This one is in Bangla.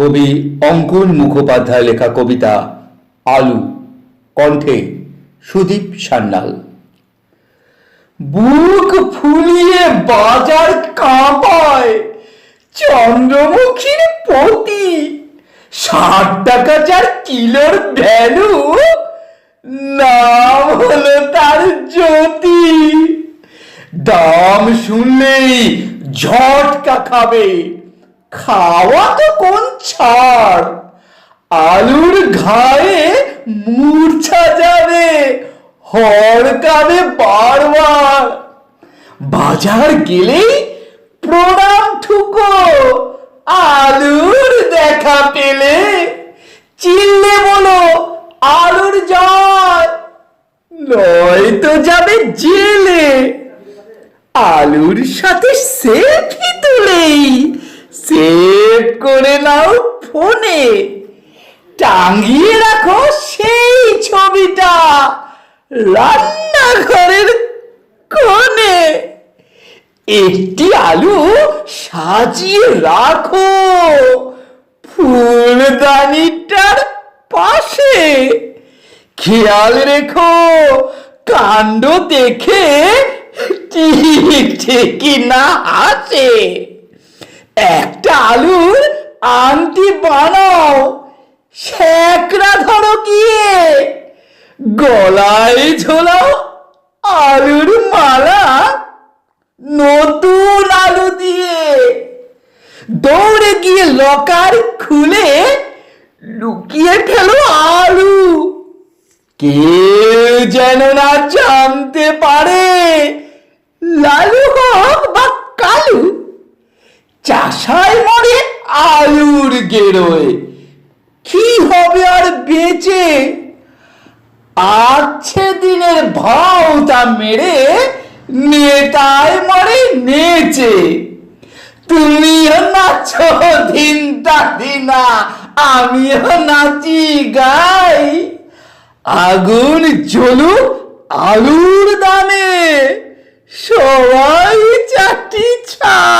কবি অঙ্কুর মুখোপাধ্যায় লেখা কবিতা আলু, কণ্ঠে সুদীপ সান্যাল। বুক ফুলিয়ে বাজার কাঁপায় চন্দ্রমুখীর পতি। ষাট টাকা যার কিলোর ভ্যালু, নাম হলো তার জ্যোতি। দাম শুনলেই ঝটকা খাবে। খাওয়া তো কোন ছাড়? আলুর ঘায়ে মূর্ছা যাবে হড়কাবে বারবার। বাজার গেলেই প্রণাম ঠুকো, আলুর দেখা পেলে চিল্লে বলো, আলুর জয় নয়তো যাবে জেলে, আলুর সাথে সেলফি তুলেই সেভ করে নাও ফোনে। টাঙিয়ে রাখো সেই ছবিটা রান্নাঘরের কোণে। একটি আলু সাজিয়ে রাখো ফুলদানিটার পাশে। খেয়াল রেখো, কাণ্ড দেখে ঠিক না আসে একটা আলুর আংটি বানাও। শ্যাকরা ধরো গিয়ে। গলায় ঝোলাও আলুর মালা। নতুন আলু দিয়ে। দৌড়ে গিয়ে লকার খুলে লুকিয়ে ফেলো আলু। কেউ যেন না জানতে পারে, লালু হোক বা কালু চাষায় মরে আলুর গেরোয় কি হবে আর বেঁচে? আছে দিনের ভাওতা মেরে নেতায় মরে নেচে। তুমিও নাচো দিনটা দিনা, আমিও নাচি গাই। আগুন জ্বলুক আলুর দামে, সবাই চাটি ছাই।